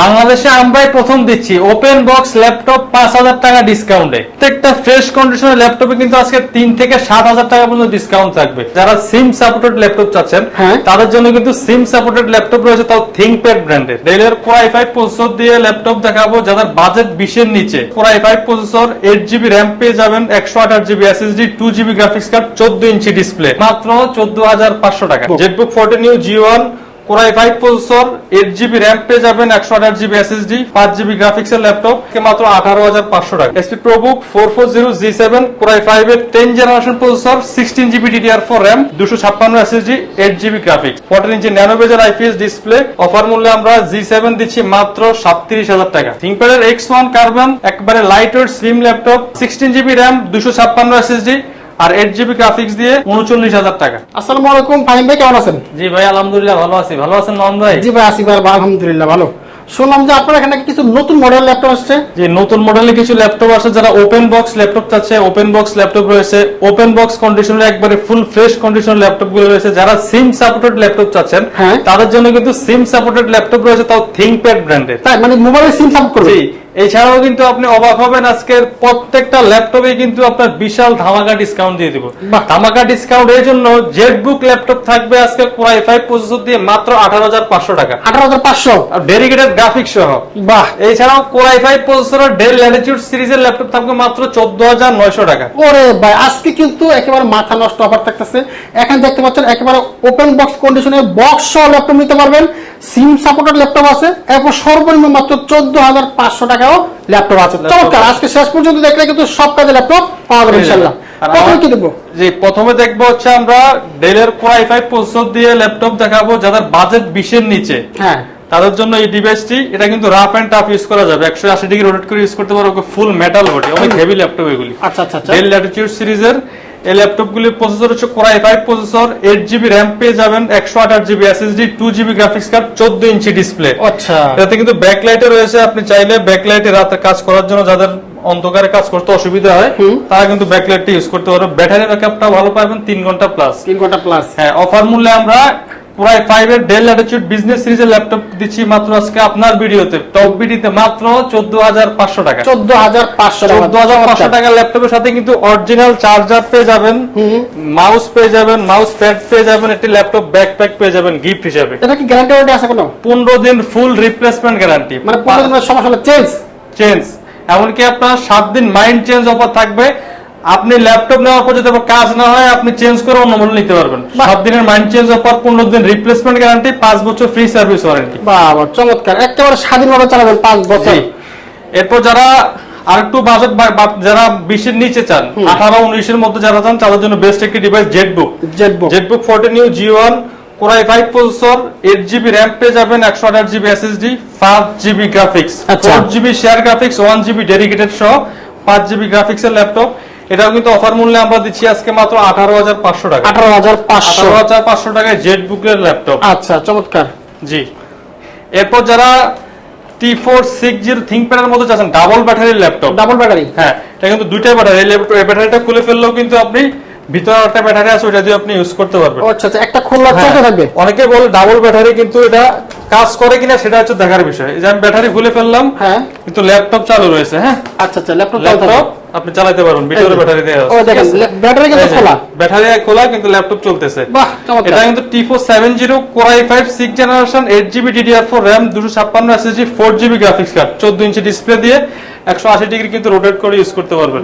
বাংলাদেশে আমরাই প্রথম দিচ্ছি। ওপেন বক্স ল্যাপটপ পাঁচ হাজার টাকা ডিসকাউন্টে প্রত্যেকটা ফ্রেশ কন্ডিশনের ল্যাপটপে কিন্তু আজকে তিন থেকে সাত হাজার টাকা পর্যন্ত ডিসকাউন্ট থাকবে। যারা সিম সাপোর্টেড ল্যাপটপ চাচ্ছেন হ্যাঁ। তাদের জন্য কিন্তু সিম সাপোর্টেড ল্যাপটপ রয়েছে তাও থিংকপ্যাড ব্র্যান্ডের ডেলের কোর আই ফাইভ প্রসেসর দিয়ে ল্যাপটপ দেখাবো যাদের বাজেট বিশের নিচে। Core i five processor eight GB RAM পেয়ে যাবেন একশো আঠাশ GB SSD two GB graphics card চোদ্দ ইঞ্চি ডিসপ্লে মাত্র চোদ্দ হাজার পাঁচশো টাকা। Jetbook fourteen U G one core i five processor eight GB RAM পেয়ে যাবেন একশো আঠাশ জিবি এসএসডি পাঁচ জিবি গ্রাফিক্স এর মাত্র আঠারো হাজার পাঁচশো টাকা। SP ProBook four four zero G seven core i five এর ten generation processor sixteen GB DDR four RAM দুশো ছাপ্পান্ন SSD eight GB graphics fourteen ইঞ্চি nano bezel IPS display offer মূল্যে আমরা জি সেভেন দিচ্ছি মাত্র সাতত্রিশ হাজার টাকা। থিঙ্কপ্যাডের এক্স ওয়ান কার্বন একবারে light weight laptop sixteen GB RAM দুশো ছাপ্পান্ন এসএসডি আর এইট জিবি গ্রাফিক্স দিয়ে উনচল্লিশ হাজার টাকা। আসসালামু আলাইকুম ফাহিম ভাই কেমন আছেন? জি ভাই আলহামদুলিল্লাহ ভালো আছি। ভালো আছেন নন ভাই? জি ভাই আসি ভাই আলহামদুলিল্লাহ ভালো। শুনলাম যে আপনার এখানে কিছু নতুন মডেল ল্যাপটপ আসছে। যে নতুন মডেলের কিছু ল্যাপটপ আছে যারা ওপেন বক্স ল্যাপটপ চাচ্ছে ওপেন বক্স ল্যাপটপ রয়েছে। ওপেন বক্স কন্ডিশনের একবারে ফুল ফ্রেশ কন্ডিশনের ল্যাপটপগুলো রয়েছে। যারা সিম সাপোর্টেড ল্যাপটপ চাচ্ছেন হ্যাঁ। তাদের জন্য কিন্তু সিম সাপোর্টেড ল্যাপটপ রয়েছে তাও থিংকপ্যাড ব্র্যান্ডের তাই মানে মোবাইলে সিম সাপোর্ট করবে? এছাড়াও কিন্তু আপনি অবাক হবেন আজকের প্রত্যেকটা ল্যাপটপে কিন্তু আপনার বিশাল ধামাকা ডিসকাউন্ট দিয়ে দিব। ধামাকা ডিসকাউন্ট এর জন্য জেটবুক ল্যাপটপ থাকবে আজকে কোরাই ফাইভ প্রসেসর দিয়ে মাত্র আঠারো হাজার পাঁচশো টাকা। আঠারো হাজার পাঁচশো। আর ডেডিকেটেড গ্রাফিক্স সহ। বাহ। এছাড়াও কোরাই ফাইভ প্রসেসরের ডেল ল্যাটিটিউড সিরিজের ল্যাপটপ থাকবে মাত্র চোদ্দ হাজার নয়শো টাকা। ওরে ভাই আজকে কিন্তু একেবারে মাথা নষ্ট অফার থাকতেছে। এখানে দেখতে পাচ্ছেন একেবারে ওপেন বক্স কন্ডিশনে বক্স সহ ল্যাপটপ নিতে পারবেন। সিম সাপোর্টেড ল্যাপটপ আছে। এরপর সর্বনিম্ন মাত্র চোদ্দ হাজার পাঁচশো টাকাও ল্যাপটপ আছে। চমৎকার আজকে শেষ পর্যন্ত দেখলে কিন্তু সব কাজে ল্যাপটপ পাওয়া যাবে ইনশাল্লাহ প্রথমে কি দেবো জি প্রথমে দেখব হচ্ছে আমরা ডেলের কোরাই ফাইভ প্রসেসর দিয়ে ল্যাপটপ দেখাবো যাদের বাজেট বিশের নিচে। হ্যাঁ। তাদের জন্য এই ডিভাইসটি এটা কিন্তু রাফ এন্ড টাফ ইউজ করা যাবে। একশো আশি ডিগ্রি রোটেট করে ইউজ করতে পারব ফুল মেটাল বডি অনেক হেভি ল্যাপটপ এগুলি। আচ্ছা আচ্ছা ডেল ল্যাটিটিউড সিরিজের এই ল্যাপটপগুলির প্রসেসর হচ্ছে core i five processor eight GB RAM পেয়ে যাবেন একশো আঠাশ GB SSD two GB graphics card চোদ্দ ইঞ্চি ডিসপ্লে আচ্ছা। এতে কিন্তু ব্যাকলাইটে রয়েছে আপনি চাইলে ব্যাকলাইটে রাতে কাজ করার জন্য যাদের অন্ধকারে কাজ করতে অসুবিধা হয় তারা কিন্তু ব্যাকলাইটটা ইউজ করতে পারবে। ব্যাটারি ব্যাকআপটা ভালো পাবেন তিন ঘণ্টা প্লাস তিন ঘণ্টা প্লাস হ্যাঁ অফার মূল্যে আমরা পুরাই ফাইভ এর ডেল ল্যাটিটিউড বিজনেস সিরিজের ল্যাপটপ দিচ্ছি মাত্র আজকে আপনার ভিডিওতে। টপ বিডিতে মাত্র চোদ্দ হাজার পাঁচশো টাকা। চোদ্দ হাজার পাঁচশো চোদ্দ হাজার পাঁচশো টাকার ল্যাপটপের সাথে কিন্তু অরিজিনাল চার্জার পেয়ে যাবেন মাউস পেয়ে যাবেন মাউস প্যাড পেয়ে যাবেন একটি ল্যাপটপ ব্যাকপ্যাক পেয়ে যাবেন গিফট হিসাবে। এটা কি গ্যারান্টি ওয়ারেন্টি আছে কোনো? পনেরো দিন ফুল রিপ্লেসমেন্ট গ্যারান্টি মানে পনেরো দিনের সমস্যা হলে চেঞ্জ চেঞ্জ এমনকি আপনার সাত দিন মাইন্ড চেঞ্জ অফার থাকবে আপনি ল্যাপটপ নেওয়ার পর যদি কাজ না হয় আপনি চেঞ্জ করে অন্য মডেল নিতে পারবেন। সাত দিনের মাইন্ড চেঞ্জ অফার পনেরো দিন রিপ্লেসমেন্ট গ্যারান্টি পাঁচ বছর ফ্রি সার্ভিস ওয়ারেন্টি বাবা চমৎকার। একেবারে স্বাধীনভাবে চালাবেন পাঁচ বছর। এরপর যারা আর একটু বাজেট যারা বিশের নিচে চান আঠারো উনিশের মধ্যে যারা চান তাদের জন্য বেস্ট একটি device Jetbook Jetbook Jetbook fourteen U G one core i five processor eight GB RAM পেয়ে যাবেন একশো আঠাশ GB SSD five GB graphics. Four GB share graphics one GB dedicated সহ পাঁচ জিবি গ্রাফিক্স এর ল্যাপটপ এটাও কিন্তু অফার মূল্যে আমরা দিচ্ছি আজকে মাত্র আঠারো হাজার পাঁচশো টাকা। আঠারো হাজার পাঁচশো। হাজার পাঁচশো টাকায় জেটবুকের ল্যাপটপ আচ্ছা চমৎকার। জি। এরপর যারা টি ফোর সিক্স জিরো থিঙ্কপ্যাডের মধ্যে চাচ্ছেন ডাবল ব্যাটারির ল্যাপটপ ডাবল ব্যাটারি হ্যাঁ এটা কিন্তু দুইটাই ব্যাটারি ব্যাটারিটা খুলে ফেললেও কিন্তু আপনি ভিতরে একটা ব্যাটারি আছে ওটা দিয়ে আপনি ইউজ করতে পারবেন। আচ্ছা আচ্ছা একটা খোলা হ্যাঁ, চলতে থাকবে? অনেকে বলে ডাবল ব্যাটারি কিন্তু এটা কাজ করে কিনা সেটা হচ্ছে দেখার বিষয়। এই যে আমি ব্যাটারি খুলে ফেললাম হ্যাঁ। কিন্তু ল্যাপটপ চালু রয়েছে হ্যাঁ? আচ্ছা আচ্ছা ল্যাপটপ ল্যাপটপ আপনি চালাতে পারবেন ভিতরে। ব্যাটারি দেওয়া ও দেখেন ব্যাটারি কিন্তু খোলা। ব্যাটারি খোলা কিন্তু ল্যাপটপ চলতেছে। বাহ চমৎকার। এটা কিন্তু T four seven zero core i five six generation eight GB DDR four RAM দুশো ছাপ্পান্ন SSD four GB graphics card চোদ্দ ইঞ্চি ডিসপ্লে দিয়ে একশো আশি ডিগ্রি কিন্তু রোটেট করে ইউজ করতে পারবেন।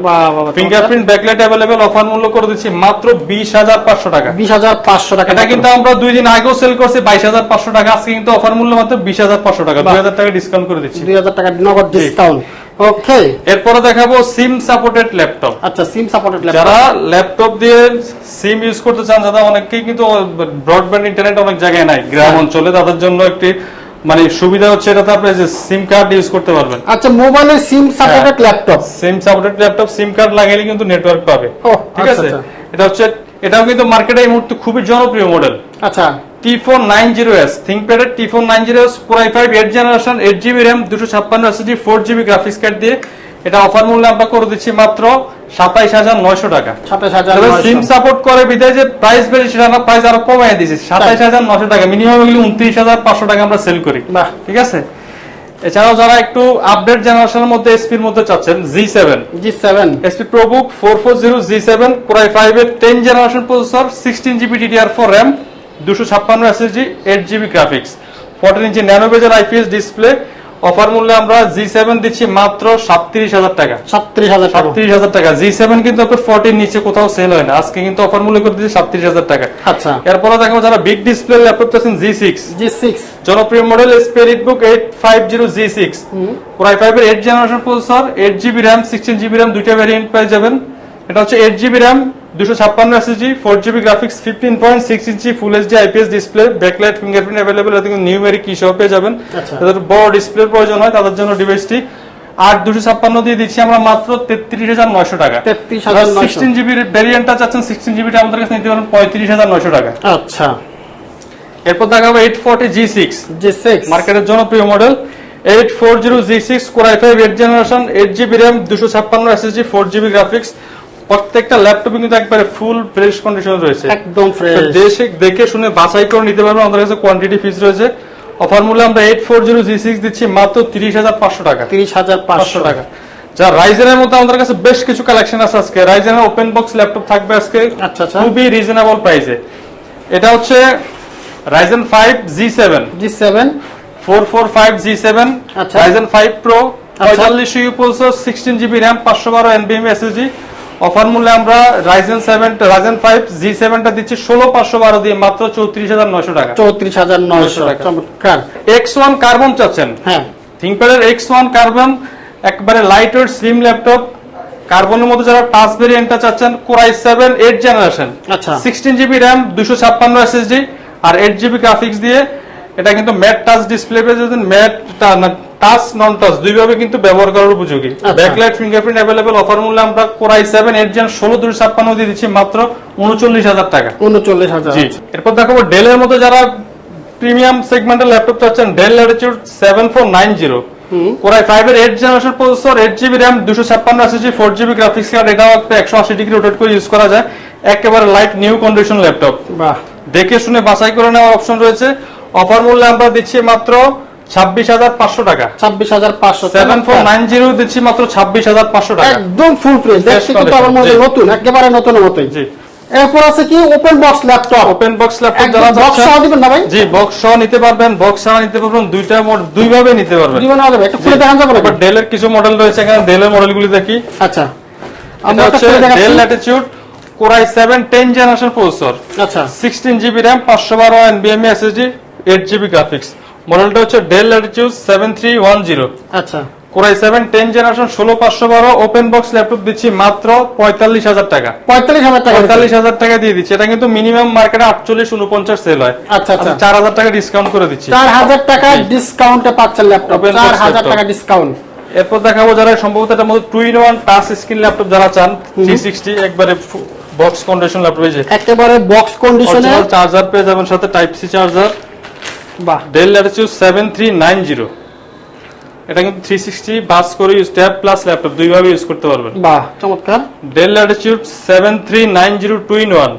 ফিঙ্গারপ্রিন্ট ব্যাকলাইট অ্যাভেলেবেল অফার মূল্য করে দিচ্ছি মাত্র বিশ হাজার পাঁচশো টাকা। বিশ হাজার পাঁচশো টাকা এটা কিন্তু আমরা দুই দিন আগেও সেল করছি বাইশ হাজার পাঁচশো টাকা। আজকে কিন্তু অফার মূল্য মাত্র বিশ হাজার পাঁচশো টাকা। দুই হাজার টাকা ডিসকাউন্ট করে দিচ্ছি। দুই হাজার টাকা নগদ ডিসকাউন্ট ওকে এরপরে দেখাবো সিম সাপোর্টেড ল্যাপটপ আচ্ছা সিম সাপোর্টেড যারা ল্যাপটপ দিয়ে সিম ইউজ করতে চান যারা অনেকেই কিন্তু ব্রডব্যান্ড ইন্টারনেট অনেক জায়গায় নাই গ্রাম হ্যাঁ। অঞ্চলে তাদের জন্য একটি মানে সুবিধা হচ্ছে এটাতে আপনি যে সিম কার্ড ইউজ করতে পারবেন। আচ্ছা মোবাইলে SIM supported laptop SIM supported laptop SIM card লাগাইলে কিন্তু নেটওয়ার্ক পাবে। ঠিক আচ্ছা, আছে? আচ্ছা। এটা হচ্ছে এটাও কিন্তু মার্কেটে এই মুহূর্তে খুবই জনপ্রিয় মডেল আচ্ছা। T four nine zero S থিঙ্কপ্যাডের T four nine zero S core i five eight generation eight GB RAM দুশো ছাপ্পান্ন SSD four GB graphics card দিয়ে এটা অফার মূল্যে আমরা করে দিচ্ছি মাত্র সাতাইশ হাজার নয়শো টাকা। নয়শো। সিম সাপোর্ট করে বিদায় যে প্রাইস বেড়ে সেটা আমরা প্রাইস আরও কমাই দিয়েছি। সাতাইশ হাজার নশো টাকা মিনিমাম এগুলি উনত্রিশ হাজার পাঁচশো টাকা আমরা সেল করি। ঠিক আছে? এছাড়াও যারা একটু আপডেট জেনারেশনের মধ্যে এসপির মধ্যে চাচ্ছেন G seven G seven SP ProBook four four zero G seven core i five এর ten generation processor sixteen GB DDR four RAM দুশো ছাপ্পান্ন SSD eight GB graphics fourteen ইঞ্চি nano bezel IPS display offer মূল্যে আমরা G seven দিচ্ছি মাত্র সাতত্রিশ হাজার টাকা। সাতত্রিশ হাজার টাকা। সাতত্রিশ হাজার টাকা। জি সেভেন কিন্তু আপনার ফোরটির নিচে কোথাও সেল হয় না। আজকে কিন্তু অফার মূল্য করে দিচ্ছি সাতত্রিশ হাজার টাকা। আচ্ছা। এরপরে দেখো যারা বিগ ডিসপ্লে ল্যাপটপ চাচ্ছেন জি সিক্স জি সিক্স জনপ্রিয় মডেল স্পেরিট বুক eight five zero G six core i five এর eight generation processor eight GB RAM sixteen GB RAM দুইটা ভ্যারিয়েন্ট পেয়ে যাবেন। এটা হচ্ছে এইট জিবি র্যাম দুশো ছাপ্পান্ন SSD four GB graphics fifteen point six inch full HD IPS display backlight fingerprint available কিন্তু numeric key সহ পেয়ে যাবেন। আচ্ছা। যাদের বড় ডিসপ্লের প্রয়োজন হয় তাদের জন্য ডিভাইসটি আট দুশো ছাপ্পান্ন দিয়ে দিচ্ছি আমরা মাত্র তেত্রিশ হাজার নয়শো টাকা। সিক্সটিন জিবির ভ্যারিয়েন্টটা চাচ্ছেন সিক্সটিন জিবিটা আমাদের কাছে নিতে পারেন পঁয়ত্রিশ হাজার নয়শো টাকা। আচ্ছা। এরপর দেখাবো eight forty G six G six মার্কেটের জনপ্রিয় model eight four zero G six core i five eight generation eight GB RAM দুশো ছাপ্পান্ন এসএসজি ফোর জিবি গ্রাফিক্স প্রত্যেকটা ল্যাপটপে কিন্তু একবারে ফুল ফ্রেশ কন্ডিশন রয়েছে। একদম ফ্রেশ দেশে দেখে শুনে বাছাই করে নিতে পারবেন আমাদের কাছে কোয়ান্টিটি ফিস রয়েছে। অফার মূল্যে আমরা eight four zero G six দিচ্ছি মাত্র তিরিশ হাজার পাঁচশো টাকা। তিরিশ হাজার পাঁচশো টাকা। যা রাইজেনের মধ্যে আমাদের কাছে বেশ কিছু কালেকশন আছে আজকে। রাইজেনের ওপেন বক্স ল্যাপটপ থাকবে আজকে আচ্ছা, আচ্ছা। খুবই রিজনেবল প্রাইসে এটা হচ্ছে Ryzen five G seven G seven four four five G seven আচ্ছা। রাইজেন ফাইভ প্রো পঁয়তাল্লিশ U processor sixteen GB RAM পাঁচশো বারো এনবিএম এসএসডি অফার মূল্যে আমরা Ryzen seven Ryzen five G সেভেনটা দিচ্ছি ষোলো পাঁচশো বারো দিয়ে মাত্র চৌত্রিশ হাজার নয়শো টাকা। চৌত্রিশ হাজার নয়শো টাকা। চমৎকার। এক্স ওয়ান কার্বন চাচ্ছেন। হ্যাঁ। থিঙ্কপ্যাডের এক্স ওয়ান কার্বন একবারে লাইট ওয়েট স্লিম ল্যাপটপ কার্বনের মধ্যে যারা টাচ ভেরিয়েন্টটা চাচ্ছেন core i seven eight generation আচ্ছা। সিক্সটিন জিবি র্যাম দুশো ছাপ্পান্ন এসএসডি আর এইট জিবি গ্রাফিক্স দিয়ে এটা কিন্তু ম্যাট টাচ ডিসপ্লে পেয়ে ম্যাট টাচ নন টাচ দুইভাবে কিন্তু ব্যবহার করার উপযোগী। ব্যাকলাইট ফিঙ্গারপ্রিন্ট অ্যাভেলেবল অফার মূল্যে আমরা কোরাই সেভেন এইট জেন ষোলো দুশো ছাপ্পান্ন দিয়ে দিচ্ছি মাত্র উনচল্লিশ হাজার টাকা। উনচল্লিশ হাজার। এরপর দেখাবো ডেলের মধ্যে যারা প্রিমিয়াম সেগমেন্টের ল্যাপটপ চাচ্ছেন Dell Latitude seven four nine zero core i five এর eight generation processor eight GB RAM দুশো ছাপ্পান্ন SSD four GB graphics card এটাও একটা একশো আশি ডিগ্রি রোটেট করে ইউজ করা যায়। একেবারে লাইট নিউ কন্ডিশন ল্যাপটপ বাহ। দেখে শুনে বাছাই করে নেওয়ার অপশন রয়েছে। অফার মূল্যে আমরা দিচ্ছি মাত্র ছাব্বিশ হাজার পাঁচশো টাকা। ছাব্বিশ হাজার পাঁচশো সেভেন ফোর নাইন জিরো দিচ্ছি মাত্র ছাব্বিশ হাজার পাঁচশো টাকা। একদম ফুল প্রেস দেখতে কিন্তু আমার মধ্যে নতুন একেবারে নতুন মতোই। জি। এরপর আছে কি? Open box laptop open box laptop যারা বক্স সহ দিবেন না ভাই? জি বক্স সহ নিতে পারবেন। বক্স সহ নিতে পারবেন। দুইটা মোড দুইভাবে নিতে পারবেন। জীবনে যাবে। একটু খুলে দেখান যাবে নাকি? এবার ডেলের কিছু মডেল রয়েছে এখানে। ডেলের মডেলগুলি দেখি। আচ্ছা। এটা আমরা হচ্ছে Dell Latitude core i seven ten generation processor আচ্ছা। সিক্সটিন জিবি র্যাম পাঁচশো বারো এনবিএমই এসএসডি এইট জিবি গ্রাফিক্স মডেলটা হচ্ছে Dell Latitude seven three one zero আচ্ছা। Core i seven ten generation ষোলো পাঁচশো বারো। ওপেন বক্স ল্যাপটপ দিচ্ছি মাত্র পঁয়তাল্লিশ হাজার টাকা। পঁয়তাল্লিশ হাজার টাকা পঁয়তাল্লিশ হাজার টাকা দিয়ে দিচ্ছি। এটা কিন্তু মিনিমাম মার্কেটে আটচল্লিশ উনপঞ্চাশ সেল হয়। আচ্ছা, আচ্ছা। চার হাজার টাকা ডিসকাউন্ট করে দিচ্ছি। চার হাজার টাকা ডিসকাউন্টে পাচ্ছেন ল্যাপটপ চার হাজার। টাকা ডিসকাউন্ট এরপর দেখাবো যারা সম্ভবত এটার মধ্যে two in one touch screen laptop যারা চান থ্রি সিক্সটি একবারে বক্স কন্ডিশন ল্যাপটপ এই যে। একেবারে বক্স কন্ডিশনে চার্জার পেয়ে যাবেন সাথে টাইপ সি চার্জার বাহ। Dell Latitude seven three nine zero এটা কিন্তু থ্রি সিক্সটি বাস করে ইউজ ট্যাব প্লাস ল্যাপটপ দুইভাবে ইউজ করতে পারবেন। বাহ চমৎকার। Dell Latitude seven three nine zero two in one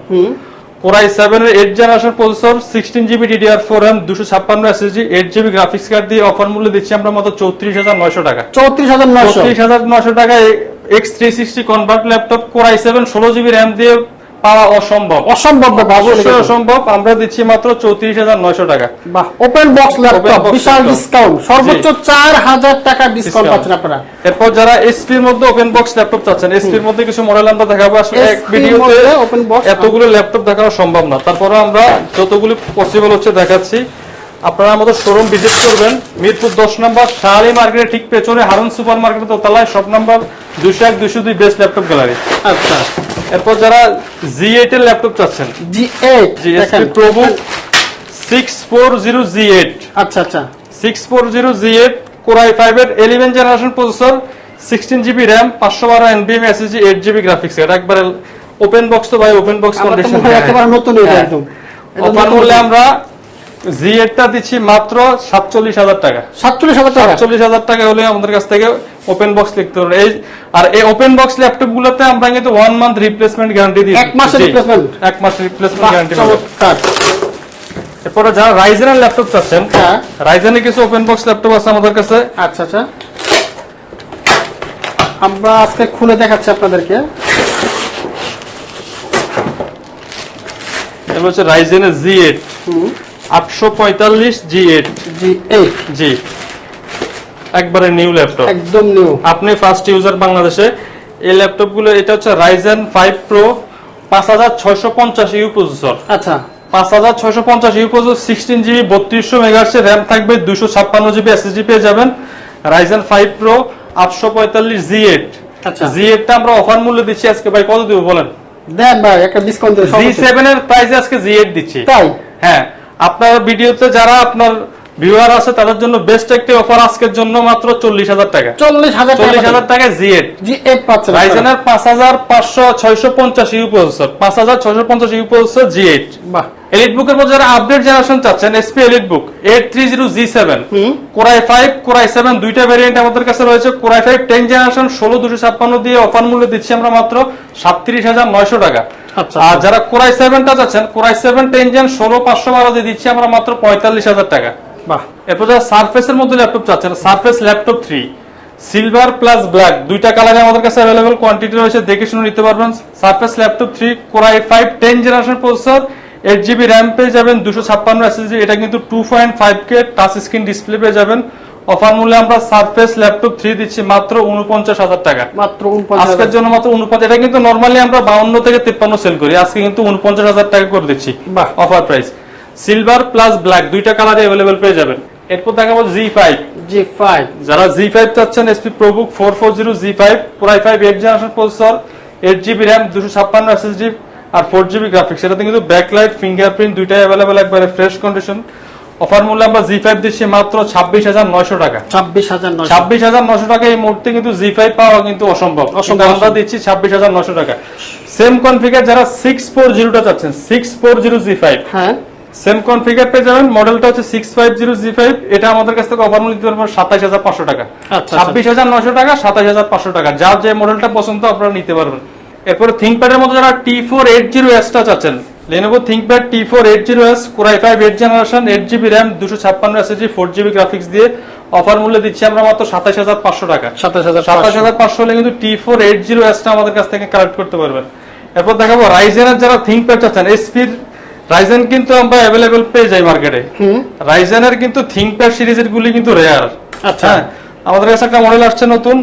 core i seven এর eight generation processor sixteen GB DDR four M দুশো ছাপ্পান্ন SSD eight GB graphics card দিয়ে অফার মূল্য দিচ্ছি আমরা মাত্র চৌত্রিশ হাজার নয়শো টাকা। চৌত্রিশ হাজার নয়শো। হাজার নয়শো টাকা X three sixty convert laptop core i seven ষোলো জিবি র্যাম দিয়ে পাওয়া অসম্ভব। অসম্ভব ব্যাপার অসম্ভব। আমরা দিচ্ছি মাত্র চৌত্রিশ হাজার নয়শো টাকা। বাহ ওপেন বক্স ল্যাপটপ বিশাল ডিসকাউন্ট সর্বোচ্চ চার হাজার টাকা ডিসকাউন্ট পাচ্ছেন আপনারা। এরপর যারা এসপির মধ্যে ওপেন বক্স ল্যাপটপ চাচ্ছেন এসপির মধ্যে কিছু মডেল আমরা দেখাবো। আসলে এক ভিডিওতে এতগুলো ল্যাপটপ দেখানো সম্ভব না। তারপরে আমরা যতগুলো পসিবল হচ্ছে দেখাচ্ছি। আপনারা আমাদের শোরুম ভিজিট করবেন। মিরপুর দশ নম্বর শাহালি মার্কেটের ঠিক পেছনে হারুন সুপার মার্কেটের দোতলায় শপ নাম্বার দুশো এক দুশো দুই বেস্ট ল্যাপটপ গ্যালারি আচ্ছা। এরপর যারা জি এইট এর ল্যাপটপ চাচ্ছেন। G eight G HP ProBook six four zero G eight আচ্ছা আচ্ছা। Six four zero G eight core i five এর eleven generation processor sixteen GB RAM পাঁচশো বারো এনবিএম এসএসজি এইট জিবি গ্রাফিক্স এটা একবারে ওপেন বক্স তো ভাই ওপেন বক্স কন্ডিশন একেবারে নতুন এটা একদম। অফার মূল্যে আমরা জি এইটটা দিচ্ছি মাত্র সাতচল্লিশ হাজার টাকা। সাতচল্লিশ হাজার টাকা? সাতচল্লিশ হাজার টাকা হলে আমাদের কাছ থেকে ওপেন বক্স লিখতে পারবেন এই আর এই ওপেন বক্স ল্যাপটপ গুলোতে আমরা কিন্তু ওয়ান মান্থ রিপ্লেসমেন্ট গ্যারান্টি দিই এক মাসের replacement? এক মাসের রিপ্লেসমেন্ট গ্যারান্টি এরপরে যারা রাইজেনের ল্যাপটপ চাচ্ছেন হ্যাঁ। রাইজেনের কিছু ওপেন বক্স ল্যাপটপ আছে আমাদের কাছে। আচ্ছা আচ্ছা। আমরা আজকে খুলে দেখাচ্ছি আপনাদেরকে। এবার হচ্ছে রাইজেনের জি এইট হুম। আটশো পঁয়তাল্লিশ জি এইট। G eight. জি। একবারে নিউ ল্যাপটপ। একদম নিউ। আপনি ফার্স্ট ইউজার বাংলাদেশে। এই ল্যাপটপগুলো এটা হচ্ছে রাইজেন ফাইভ প্রো পাঁচ হাজার ছয়শো পঞ্চাশ ইউ প্রসেসর আচ্ছা। পাঁচ হাজার ছয়শো পঞ্চাশ ইউ প্রসেসর সিক্সটিন জিবি বত্রিশশো মেগাহার্সের র্যাম থাকবে দুশো ছাপ্পান্ন জিবি এসএসডি পেয়ে যাবেন। রাইজেন ফাইভ প্রো আটশো পঁয়তাল্লিশ জি এইট। আচ্ছা। জি এইটটা আমরা অফার মূল্য দিচ্ছি আজকে ভাই কত দিব বলেন? দেন ভাই একটা ডিসকাউন্ট জি সেভেন এর প্রাইসে আজকে জি এইট দিচ্ছি। তাই? হ্যাঁ। আপনার ভিডিওতে যারা আপনার ভিউয়ার আছে তাদের জন্য বেস্ট একটি অফার আজকের জন্য মাত্র চল্লিশ হাজার টাকা চল্লিশ হাজার চল্লিশ হাজার টাকা জি এইট জি এইট পাচ্ছেন। রাইজেনের পাঁচ হাজার পাঁচশো ছয়শো পঞ্চাশ ইউ প্রসেসর পাঁচ হাজার ছয়শো পঞ্চাশ ইউ প্রসেসর জি এইট বাহ এলিট বুকের মধ্যে যারা আপডেট জেনারেশন চাচ্ছেন HP EliteBook eight three zero G seven. Core i five core i seven দুইটা ভ্যারিয়েন্ট আমাদের কাছে রয়েছে কোরাই ফাইভ টেন জেনারেশন ষোলো দুশো ছাপ্পান্ন দিয়ে অফার মূল্য দিচ্ছি আমরা মাত্র সাতত্রিশ হাজার নয়শো টাকা। আর যারা কোরাই সেভেনটা চাচ্ছেন কোরাই সেভেন টেন জেন ষোলো পাঁচশো বারো দিয়ে দিচ্ছি আমরা মাত্র পঁয়তাল্লিশ হাজার টাকা। বাহ। এরপর যারা সারফেসের মধ্যে ল্যাপটপ চাচ্ছেন Surface laptop three silver plus black দুইটা কালারে আমাদের কাছে অ্যাভেলেবল কোয়ান্টিটি রয়েছে দেখে শুনে নিতে পারবেন। Surface laptop three core i five ten generation processor eight GB RAM পেয়ে যাবেন দুশো ছাপ্পান্ন এসএসডি এটা কিন্তু two point five K touch screen display পেয়ে যাবেন। অফার মূল্যে আমরা সারফেস ল্যাপটপ থ্রি দিচ্ছি মাত্র উনপঞ্চাশ হাজার টাকা। মাত্র আজকের জন্য মাত্র উনপঞ্চাশ এটা কিন্তু নর্মালি আমরা বাউন্ন থেকে তিপ্পান্ন সেল করি। আজকে কিন্তু উনপঞ্চাশ হাজার টাকা করে দিচ্ছি offer price silver plus black দুইটা কালারে অ্যাভেলেবেল পেয়ে যাবেন। এরপর দেখাবো জি ফাইভ জি ফাইভ যারা জি ফাইভ চাচ্ছেন HP ProBook four four zero G five core i five eight generation processor eight GB RAM দুশো ছাপ্পান্ন এসএসডি আর ফোর জিবি গ্রাফিক্স এটাতে কিন্তু ব্যাকলাইট ফিঙ্গারপ্রিন্ট দুইটাই অ্যাভেলেবেল একবারে ফ্রেশ কন্ডিশন অফার মূল্য আমরা জি ফাইভ দিচ্ছি মাত্র ছাব্বিশ হাজার নয়শো টাকা। ছাব্বিশ হাজার নয় ছাব্বিশ হাজার নশো টাকা এই মুহূর্তে কিন্তু জি ফাইভ পাওয়া কিন্তু অসম্ভব। অসম্ভব। আমরা দিচ্ছি ছাব্বিশ হাজার নশো টাকা। সেম কনফিগার যারা সিক্স ফোর জিরোটা চাচ্ছেন six four zero G five হ্যাঁ। সেম কনফিগার পেয়ে যাবেন মডেলটা হচ্ছে six five zero G five এটা আমাদের কাছ থেকে অফার মূল্য দিতে পারব সাতাশ হাজার পাঁচশো টাকা। আচ্ছা। ছাব্বিশ হাজার নশো টাকা সাতাশ হাজার পাঁচশো টাকা। যার যে মডেলটা পছন্দ আপনারা নিতে পারবেন। এরপরে থিঙ্কপ্যাডের মধ্যে যারা টি ফোর এইট জিরো এসটা চাচ্ছেন Lenovo ThinkPad T four eight zero S core i five eight generation eight GB RAM দুশো ছাপ্পান্ন এসএসজি ফোর জিবি গ্রাফিক্স দিয়ে অফার মূল্য দিচ্ছি আমরা মাত্র সাতাশ হাজার পাঁচশো টাকা। সাতাশ হাজার সাতাশ হাজার পাঁচশো হলে কিন্তু টি ফোর এইট জিরো এসটা আমাদের কাছ থেকে কালেক্ট করতে পারবেন। এরপর দেখাবো রাইজেনের যারা থিঙ্কপ্যাড চাচ্ছেন এসপির রাইজেন কিন্তু আমরা অ্যাভেলেবেল পেয়ে যাই মার্কেটে রাইজেনের কিন্তু থিঙ্কপ্যাড সিরিজের গুলি কিন্তু রেয়ার আচ্ছা। হ্যাঁ আমাদের কাছে একটা মডেল আসছে নতুন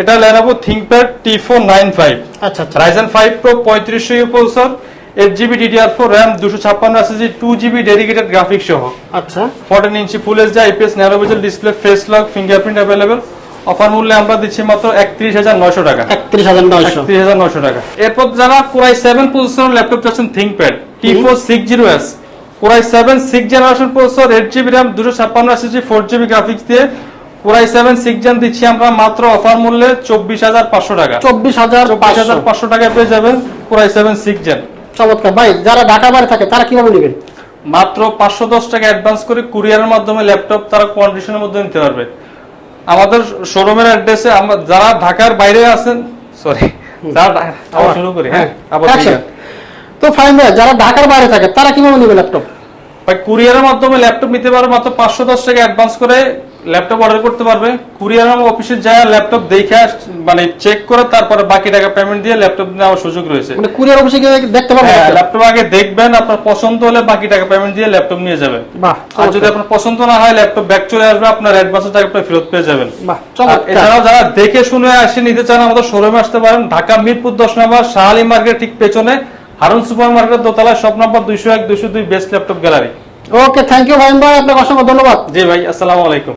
এটা Lenovo ThinkPad T four nine five আচ্ছা রাইজেন ফাইভ প্রো পঁয়ত্রিশশো U processor eight GB DDR four RAM দুশো ছাপ্পান্ন SSD two GB dedicated graphics সহ। আচ্ছা। Fourteen inch full HD IPS nano visual display face lock fingerprint available offer মূল্যে আমরা দিচ্ছি মাত্র একত্রিশ হাজার নয়শো টাকা। একত্রিশ হাজার নয়শো। একত্রিশ হাজার নয়শো টাকা। এরপর যারা core i seven processor laptop চাচ্ছেন ThinkPad T four six zero S core i seven six generation processor eight GB RAM দুশো ছাপ্পান্ন ফোর জিবি গ্রাফিক্স দিয়ে core i seven six gen দিচ্ছি আমরা মাত্র অফার মূল্যে চব্বিশ হাজার পাঁচশো টাকা। চব্বিশ হাজার চব্বিশ হাজার পাঁচশো। টাকা পেয়ে যাবেন কোরাই সেভেন সিক্স জেন চমৎকার। ভাই যারা ঢাকা বাইরে থাকে তারা কীভাবে নেবেন মাত্র পাঁচশো দশ টাকা অ্যাডভান্স করে কুরিয়ারের মাধ্যমে ল্যাপটপ তারা কন্ডিশনের মধ্যে নিতে পারবে। আমাদের শোরুমের অ্যাড্রেসে আমরা যারা ঢাকার বাইরে আছেন সরি যারা শুরু করি হ্যাঁ? আছে। তো ফাইন যারা ঢাকার বাইরে থাকে তারা কীভাবে নেবে ল্যাপটপ ভাই কুরিয়ারের মাধ্যমে ল্যাপটপ নিতে পারবে মাত্র পাঁচশো দশ টাকা অ্যাডভান্স করে ল্যাপটপ অর্ডার করতে পারবে। কুরিয়ার অফিসে যায় ল্যাপটপ দেখে মানে চেক করে তারপরে বাকি টাকা পেমেন্ট দিয়ে ল্যাপটপ নেওয়ার সুযোগ রয়েছে। মানে কুরিয়ার অফিসে গিয়ে দেখতে পারব ল্যাপটপ আগে দেখবেন আপনার পছন্দ হলে বাকি টাকা পেমেন্ট দিয়ে ল্যাপটপ নিয়ে যাবেন। বাহ আর যদি আপনার পছন্দ না হয় ল্যাপটপ ব্যাক চলে আসবে আপনার অ্যাডভান্সের টাকাটা ফেরত পেয়ে যাবেন। এছাড়াও যারা দেখে শুনে আসে নিতে চান আমাদের শোরুমে আসতে পারেন। ঢাকা মিরপুর দশ নম্বর শাহালি মার্কেট ঠিক পেছনে। হারুন সুপার মার্কেট দোতলায় শপ নম্বর দুইশো এক দুইশো দুই best laptop gallery okay thank you ভাই ভাই আপনাকে অসংখ্য ধন্যবাদ। জি ভাই আসসালামু আলাইকুম।